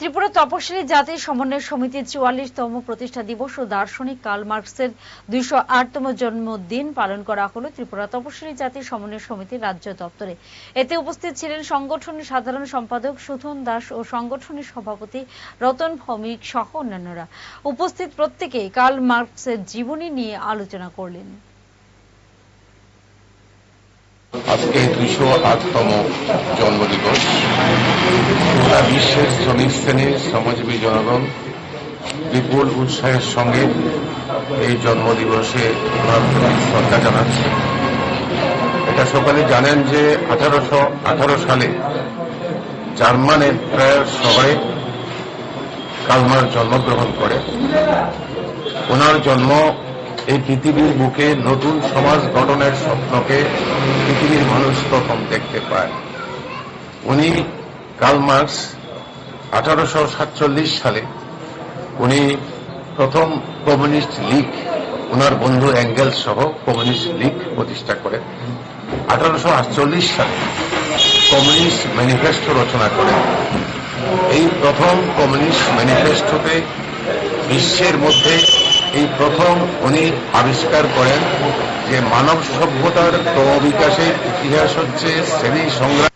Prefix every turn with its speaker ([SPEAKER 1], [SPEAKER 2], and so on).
[SPEAKER 1] ত্রিপুরা তপশিলি জাতি সমন্বয় সমিতির চুয়াল্লিশতম প্রতিষ্ঠা দিবস ও দার্শনিক কার্ল মার্কসের দুইশো আটতম জন্মদিন পালন করা হলো ত্রিপুরা তপশিলি জাতি সমন্বয় সমিতির রাজ্য দপ্তরে। এতে উপস্থিত ছিলেন সংগঠনের সাধারণ সম্পাদক সুধন দাস ও সংগঠনের সভাপতি রতন ভৌমিক সহ অন্যান্যরা। উপস্থিত প্রত্যেকে কার্ল মার্কসের জীবনী নিয়ে আলোচনা করলেন।
[SPEAKER 2] আজকে দুইশো আটতম জন্মদিবস। গোটা বিশ্বের শ্রমিক শ্রেণির শ্রমজীবী জনগণ বিপুল উৎসাহের সঙ্গে এই জন্মদিবসে শ্রদ্ধা জানাচ্ছে। এটা সকালে জানেন যে আঠারোশো আঠারো সালে জার্মানের প্রায় শহরে কালমার জন্মগ্রহণ করে। ওনার জন্ম এই পৃথিবীর বুকে নতুন সমাজ গঠনের স্বপ্নকে পৃথিবীর মানুষ প্রথম দেখতে পায়। উনি কার্ল মার্কস আঠারোশো সাতচল্লিশ সালে উনি প্রথম কমিউনিস্ট লীগ ওনার বন্ধু অ্যাঙ্গেল সহ কমিউনিস্ট লীগ প্রতিষ্ঠা করেন আঠারোশো আটচল্লিশ সালে কমিউনিস্ট ম্যানিফেস্টো রচনা করেন এই প্রথম কমিউনিস্ট ম্যানিফেস্টোতে বিশ্বের মধ্যে এই প্রথম উনি আবিষ্কার করেন যে মানব সভ্যতার ক্রমবিকাশের ইতিহাস হচ্ছে শ্রেণি সংগ্রাম